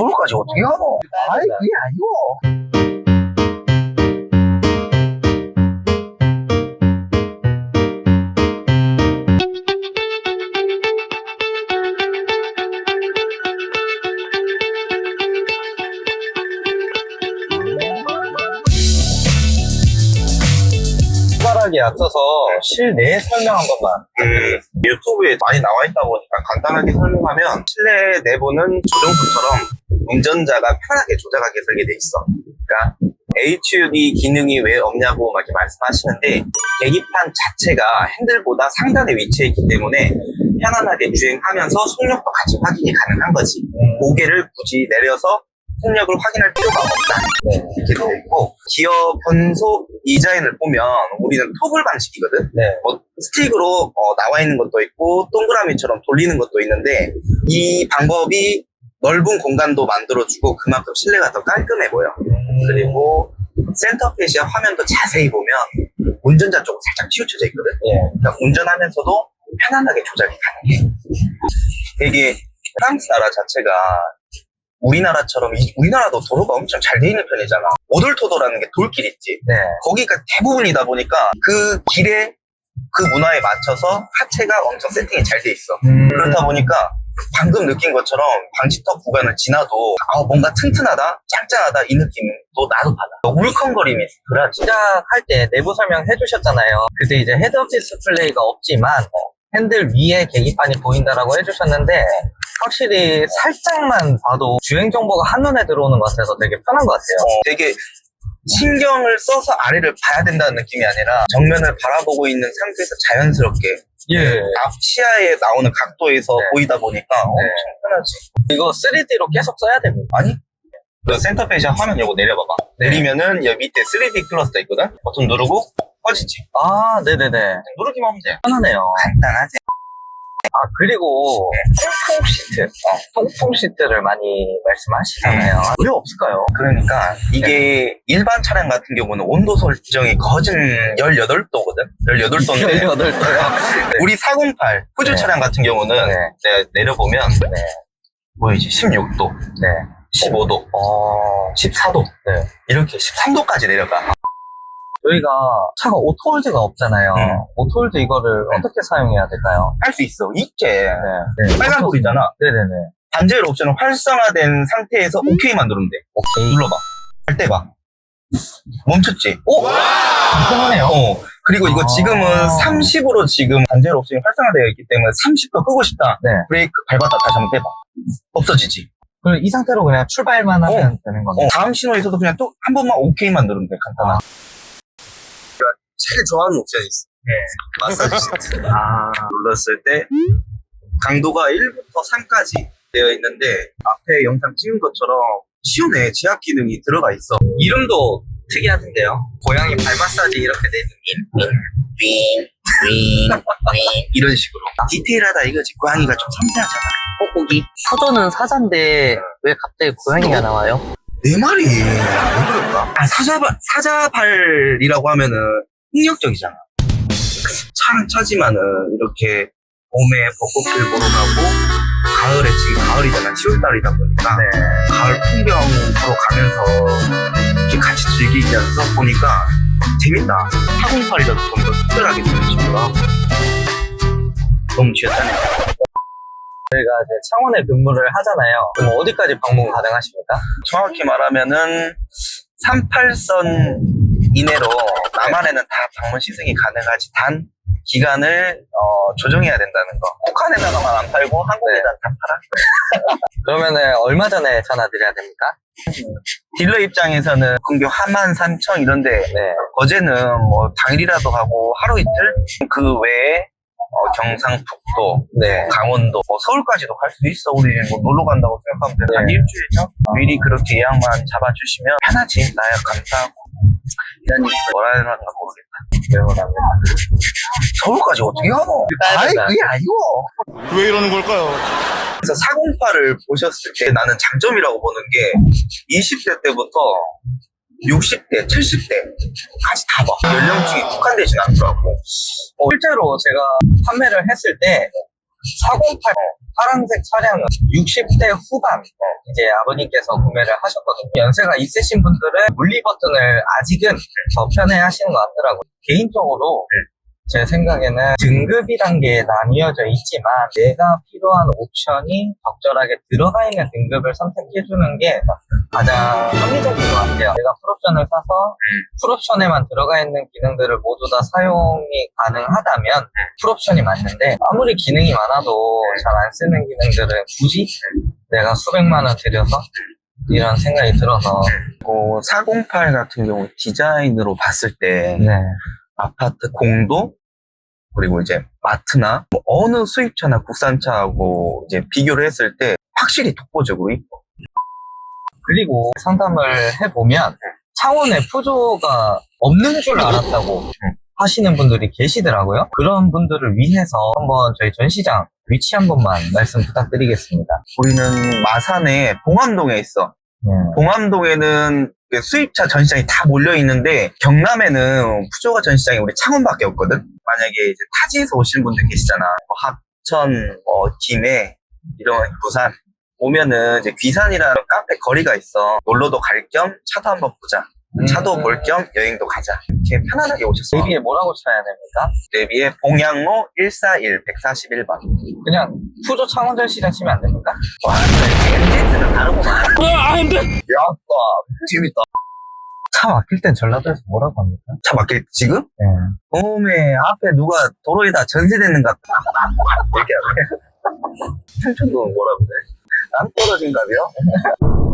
서울까지 어떻게 가노? 아이, 그게 아니고. 출발하기 앞서서 실내 설명 한 번만. 그 유튜브에 많이 나와 있다 보니까 간단하게 설명하면 실내 내부는 조종석처럼 운전자가 편하게 조작하게 설계돼 있어. 그러니까 HUD 기능이 왜 없냐고 막 이렇게 말씀하시는데 계기판 자체가 핸들보다 상단에 위치해 있기 때문에 편안하게 주행하면서 속력도 같이 확인이 가능한 거지. 고개를 굳이 내려서 속력을 확인할 필요가 없다. 이렇게 되어 있고 기어 변속 디자인을 보면 우리는 토글 방식이거든. 네. 뭐 스틱으로 어, 나와 있는 것도 있고 동그라미처럼 돌리는 것도 있는데 이 방법이 넓은 공간도 만들어주고 그만큼 실내가 더 깔끔해 보여. 그리고 센터 페시아 화면도 자세히 보면 운전자 쪽은 살짝 치우쳐져 있거든. 예. 그러니까 운전하면서도 편안하게 조작이 가능해. 되게 프랑스 나라 자체가 우리나라처럼 이- 우리나라도 도로가 엄청 잘 돼 있는 편이잖아. 오돌토도라는 게 돌길 있지. 네. 거기가 대부분이다 보니까 그 길에 그 문화에 맞춰서 하체가 엄청 세팅이 잘 돼 있어. 음. 그렇다 보니까 방금 느낀 것처럼 방지턱 구간을 지나도 아 뭔가 튼튼하다, 짱짱하다 이 느낌도 나도 받아. 울컹거림이 덜하지. 시작할 때 내부 설명 해주셨잖아요. 그때 이제 헤드업 디스플레이가 없지만 어, 핸들 위에 계기판이 보인다라고 해주셨는데 확실히 살짝만 봐도 주행 정보가 한눈에 들어오는 것 같아서 되게 편한 것 같아요. 어, 되게 신경을 써서 아래를 봐야 된다는 느낌이 아니라 정면을 바라보고 있는 상태에서 자연스럽게 예. 앞 시야에 나오는 각도에서 네. 보이다 보니까 엄청 편하지. 이거 3D로 계속 써야 됩니다. 아니? 그 센터 페이지아 화면 요거 내려봐봐. 네. 내리면은 여기 밑에 3D 클러스터 있거든? 버튼 누르고 꺼지지. 아, 네네네. 누르기만 하면 돼. 편하네요. 간단하지. 아, 그리고 통풍 시트. 어, 통풍 시트를 많이 말씀하시잖아요. 왜 없을까요? 그러니까 이게 일반 차량 같은 경우는 온도 설정이 거진 18도거든? 18도인데 18도요. 우리 408 푸주 네. 차량 같은 경우는 네. 내- 내려보면 네. 보이지? 16도, 네. 15도, 어, 14도 네. 이렇게 13도까지 내려가. 저희가 차가 오토홀드가 없잖아요. 음. 오토홀드 이거를 어떻게 사용해야 될까요? 할 수 있어. 있게. 네. 빨간 불이잖아. 네네네. 반제일 옵션은 활성화된 상태에서 OK만 누르면 돼. 오케이. 눌러봐. 갈때 봐. 멈췄지? 오! 간단하네요. 어. 그리고 이거 아. 지금은 30으로 지금 반제일 옵션이 활성화되어 있기 때문에 30도 끄고 싶다. 네. 브레이크 밟았다 다시 한번 빼봐. 없어지지. 그럼 이 상태로 그냥 출발만 하면 되는 어, 거네요. 다음 신호에서도 그냥 또 한 번만 OK만 누르면 돼. 간단하. 제가 제일 좋아하는 옵션이 있어. 네. 마사지 시트. 아, 눌렀을 때 강도가 1부터 3까지 되어 있는데 앞에 영상 찍은 것처럼 시원해. 제약 기능이 들어가 있어. 이름도 특이하던데요. 고양이 발 마사지 이렇게 되는 윙윙윙윙 이런 식으로. 디테일하다 이거지. 고양이가 좀 섬세하잖아. 뽁뽁이 사전은 사자인데 왜 갑자기 고양이가 나와요? 내 말이 왜 그럴까? 아 사자발 사자발이라고 하면은 폭력적이잖아 차는 차지만은 이렇게 봄에 벚꽃길 보러 가고 가을에 지금 가을이잖아 10월달이다 보니까 네. 가을 풍경 보러 가면서 이렇게 같이 즐기면서 보니까 재밌다 408이라도 좀 더 특별하게 느껴지고라 너무 취했다네 저희가 이제 창원에 근무를 하잖아요. 그럼 어디까지 방문 가능하십니까? 정확히 말하면은 38선 이내로 남한에는 다 방문 시승이 가능하지 단 기간을 어, 조정해야 된다는 거. 북한에다가만 안 팔고 한국에다 다 팔아. 그러면은 얼마 전에 전화 드려야 됩니까? 딜러 입장에서는 근교 하만, 삼청 이런데 네. 어제는 뭐 당일이라도 가고 하루 이틀 그 외에 어, 경상북도, 네. 강원도, 뭐 서울까지도 갈 수도 있어. 우리 뭐 놀러 간다고 생각하면 돼. 한 네. 일주일 전 미리 그렇게 예약만 잡아주시면 편하지. 나야 감사하고. 이런 뭐라 하는가 모르겠다. 외모랍니다. 서울까지 어떻게 가노? 아이 그게 아니고. 왜 이러는 걸까요? 그래서 408을 보셨을 때 나는 장점이라고 보는 게 20대 때부터 60대, 70대까지 다 봐. 연령층이 국한되진 않더라고. 어, 실제로 제가 판매를 했을 때 408 파란색 차량은 60대 후반 이제 아버님께서 구매를 하셨거든요. 연세가 있으신 분들은 물리 버튼을 아직은 더 편해 하시는 것 같더라고요. 개인적으로 제 생각에는 등급이란 게 나뉘어져 있지만 내가 필요한 옵션이 적절하게 들어가 있는 등급을 선택해주는 게 가장 합리적인 것 같아요. 내가 풀옵션을 사서 풀옵션에만 들어가 있는 기능들을 모두 다 사용이 가능하다면 풀옵션이 맞는데 아무리 기능이 많아도 잘 안 쓰는 기능들은 굳이 내가 수백만 원 들여서 이런 생각이 들어서 어, 408 같은 경우 디자인으로 봤을 때 네. 아파트 공도 그리고 이제 마트나 뭐 어느 수입차나 국산차하고 이제 비교를 했을 때 확실히 독보적으로 이뻐. 그리고 상담을 해보면 창원에 푸조가 없는 줄 알았다고 하시는 분들이 계시더라고요. 그런 분들을 위해서 한번 저희 전시장 위치 한 번만 말씀 부탁드리겠습니다. 우리는 마산에 봉암동에 있어. 네. 봉암동에는 그 수입차 전시장이 다 몰려 있는데 경남에는 푸조가 전시장이 우리 창원밖에 없거든. 만약에 이제 타지에서 오신 분들 계시잖아. 뭐 합천, 어, 김해, 이런 부산 오면은 이제 귀산이라는 카페 거리가 있어. 놀러도 갈 겸 차도 한번 보자. 차도 음. 볼겸 여행도 가자. 이렇게 편안하게 오셨어. 대비에 뭐라고 쳐야 됩니까? 대비에 봉양로 141 141번. 그냥 푸조 창원 전시장 치면 안 됩니까? 와, 엔진들은 다르구만. 야, 와, 재밌다. 차 막힐 땐 전라도에서 뭐라고 합니까? 차 막힐 지금? 네. 어메 앞에 누가 도로에다 전세되는 것 같다. 이렇게 하네. 충청도는 뭐라 그래? 안 떨어진가벼?